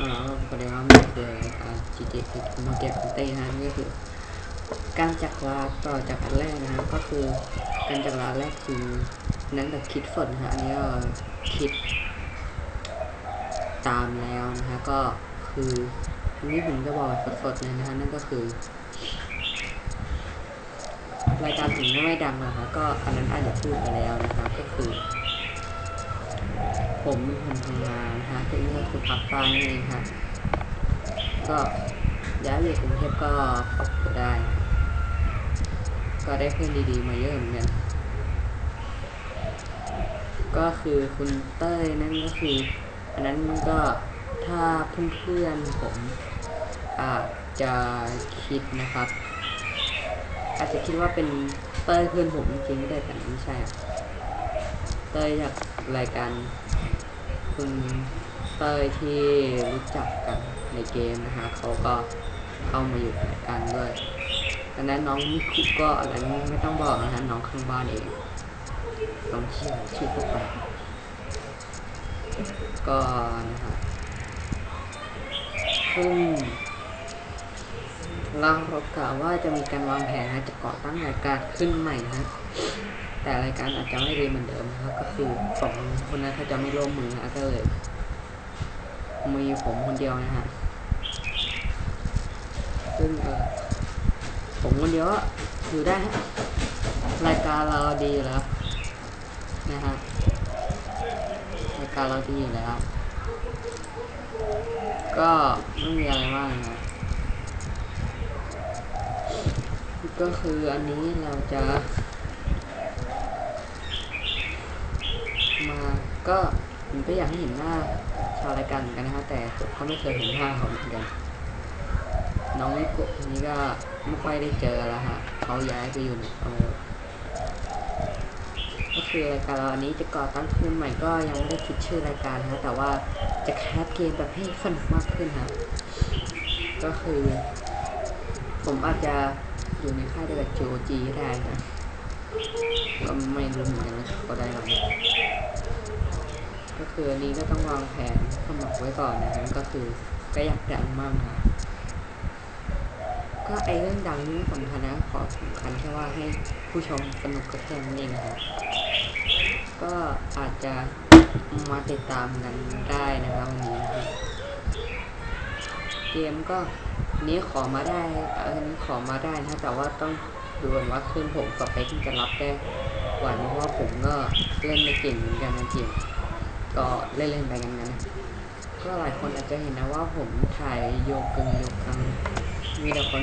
อ่าประเด็นว่านี่คือรายการ GTA โนเกียคอนเต้นะนี่คือ การจักรลาต่อจากอันแรกนะครับก็คือการจักรลาแรกคือนั้นแบบคิดฝนฮะอันนี้ก็คิด ตามแล้วนะฮะก็คืออันนี้ผมจะบอกสดๆเลยนะฮะนั่นก็คือ รายการถึงไม่ดังหรอกครับก็อันนั้นอาจจะพูดไปแล้วนะครับก็คือ ผมเป็นคนทำงานนะฮะที่นี่ก็คือพักใต้นั่นเองครับก็ย้ายไปกรุงเทพก็ปรับตัวได้ ก็ได้เพื่อนดีๆมาเยอะเหมือนกันก็คือคุณเต้ยนั่นก็คืออันนั้นก็ถ้าเพื่อนๆผมอาจจะคิดนะครับ อาจจะคิดว่าเป็นเต้ยเพื่อนผมจริงๆก็ได้แต่ไม่ใช่อะเต้ยจากรายการ คุณเต้ยที่รู้จักกันในเกมนะฮะเขาก็เข้ามาอยู่ในการด้วยอันนั้นน้องมิคุก็อันนั้นไม่ต้องบอกนะฮะน้องข้างบ้านเองน้องชื่อชื่อพวกเราก็นะฮะซึ่งเรากล่าวว่าจะมีการวางแผนนะจะก่อตั้งรายการขึ้นใหม่นะ แต่รายการอาจจะไม่ดีเหมือนเดิมนะครับ ก็คือสองคนนั้นเขาจะไม่ร่วมมือนะก็เลยมีผมคนเดียวนะฮะซึ่งเออผมคนเดียวอะอยู่ได้ฮะรายการเราดีแล้วนะฮะรายการเราดีอยู่แล้ว ก็ไม่มีอะไรมากนะก็คืออันนี้เราจะมา ก็ผมก็อยากให้เห็นหน้าชาวรายการเหมือนกันนะฮะแต่ผมก็ไม่เคยเห็นหน้าเขาเหมือนกัน น้องมิโกะนี้ก็ไม่ค่อยได้เจอแล้วฮะเขาย้ายไปอยู่ในเอาก็คือรายการเราอันนี้จะก่อตั้งขึ้นใหม่ก็ยังไม่ได้คิดชื่อรายการนะแต่ว่าจะแคสเกมแบบให้สนุกมากขึ้นฮะก็คือ ผมอาจจะอยู่ในค่ายเดียวกับโจจีได้นะก็ไม่รู้เหมือนกันว่าก็ได้หรอก ก็คืออันนี้ก็ต้องวางแผนสมัครไว้ก่อนนะฮะก็คือก็อยากดังมากนะก็ไอเรื่องดังนี่สำคัญนะขอสำคัญแค่ว่าให้ผู้ชมสนุกกับแค่นั้นเองครับก็อาจจะมาติดตามกันได้นะครับวันนี้ครับเกมก็นี้ขอมาได้อันนี้ขอมาได้นะแต่ว่าต้องดูก่อนว่าเครื่องผมกับไปที่จะรับได้กว่านี้เพราะว่าผมก็เล่นไม่เก่งเหมือนกันนะเกม ก็เล่นๆไปกันนะก็หลายคนอาจจะเห็นนะว่าผมถ่ายโยกึงโยกังมีแต่คน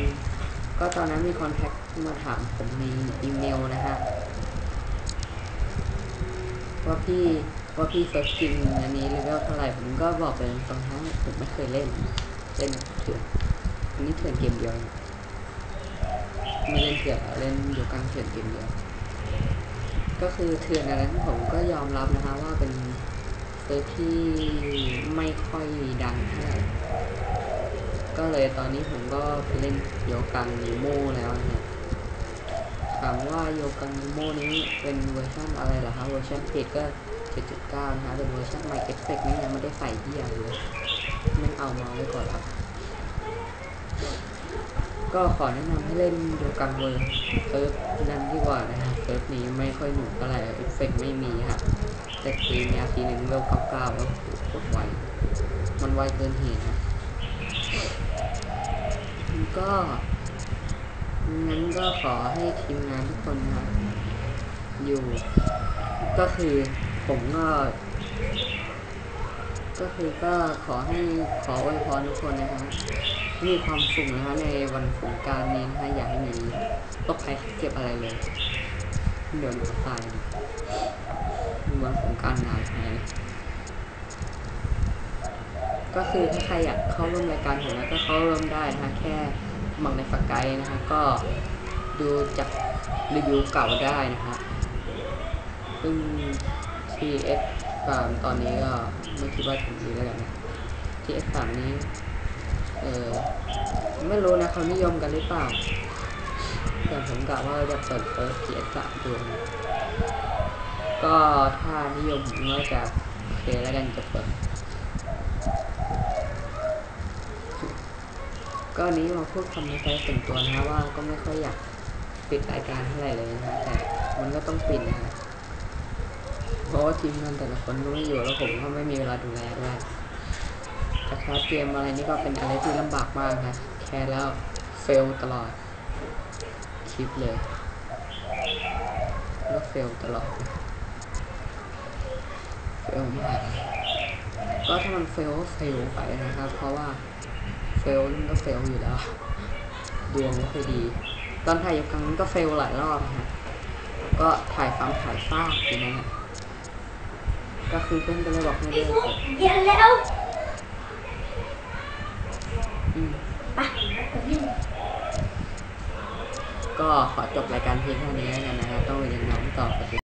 ก็ตอนนั้นมีคนแท็กมาถามผมในอีเมลนะฮะว่าพี่ว่าพี่เฟิร์สกินอันนี้เลเวลเท่าไหร่ผมก็บอกไปตรงทั้งผมไม่เคยเล่นเล่นเถื่อนอันนี้เถื่อนเกมเดียวไม่เล่นเถื่อนเล่นโยกังเถื่อนเกมเดียว ก็คือเถื่อนอันนั้นผมก็ยอมรับนะฮะว่าเป็น เซิร์ที่ไม่ค่อยดังเท่าไหร่ก็เลยตอนนี้ผมก็ไปเล่นโยกังนิโมแล้วนะฮะถามว่าโยกังนิโมนี้เป็นเวอร์ชันอะไรเหรอครับเวอร์ชันเพจก็7.9นะฮะแต่เวอร์ชันใหม่เอฟเฟกต์นี่ยังไม่ได้ใส่ที่อะเลยไม่เอามาไว้ก่อนครับ ก็ขอแนะนำให้เล่นโยกังเวอร์เซิร์ฟนั้นดีกว่านะฮะเซิร์ฟนี้ไม่ค่อยหนุกเท่าไหร่เอฟเฟกต์ไม่มีครับ แต่ทีเนี้ยทีหนึ่งเวลเก้าเก้าแล้วกดไวมันไวเกินเหตุนะก็งั้นก็ขอให้ทีมงานทุกคนนะครับอยู่ ก็คือผมก็ก็คือก็ขอให้ขออวยพรทุกคนนะฮะมีความสุขนะฮะในวันสงการนี้นะฮะอย่าให้มีตกภัยเก็บอะไรเลย เดี๋ยวหนูตาย นะวันสงกรารหนาวแท้ก็คือถ้าใครอยากเข้าร่วมรายการผมนะก็เข้าร่วมได้นะฮะแค่สมัครในสกายนะฮะก็ดูจากรีวิวเก่าได้นะฮะซึ่ง TX สามตอนนี้ก็ไม่คิดว่าถึงดีแล้วกันนะ TX สามนี้เออไม่รู้นะเขานิยมกันหรือเปล่าแต่ผมกะว่าจะเปิดเปิด TX สามดูนะ ก็ถ้านิยมผมก็จะโอเคแล้วกันจะเปิดก็นี้มาพูดคำในใจส่วนตัวนะว่าก็ไม่ค่อยอยากปิดรายการเท่าไหร่เลยนะแต่มันก็ต้องปิดนะเพราะว่าทีมงานแต่ละคนก็ไม่อยู่แล้วผมก็ไม่มีเวลาดูแลด้วยจะแคสเกมอะไรนี่ก็เป็นอะไรที่ลำบากมากนะแคสแล้วเฟลตลอดคลิปเลยแล้วเฟลตลอด เฟลมากก็ถ้ามันเฟลก็เฟลไปนะครับ เพราะว่าเฟลมันก็เฟลอยู่แล้วดวงไม่ค่อยดี ตอนถ่ายอยู่ครั้งนั้นก็เฟลหลายรอบนะก็ถ่ายซ้ำถ่ายซากอยู่นะฮะก็คือเพื่อนก็เลยบอกให้เลิกเลยเย็นแล้วอืมไปก็ขอจบรายการเพียงเท่านี้กันนะครับต้องไปเรียนน้องต่อไป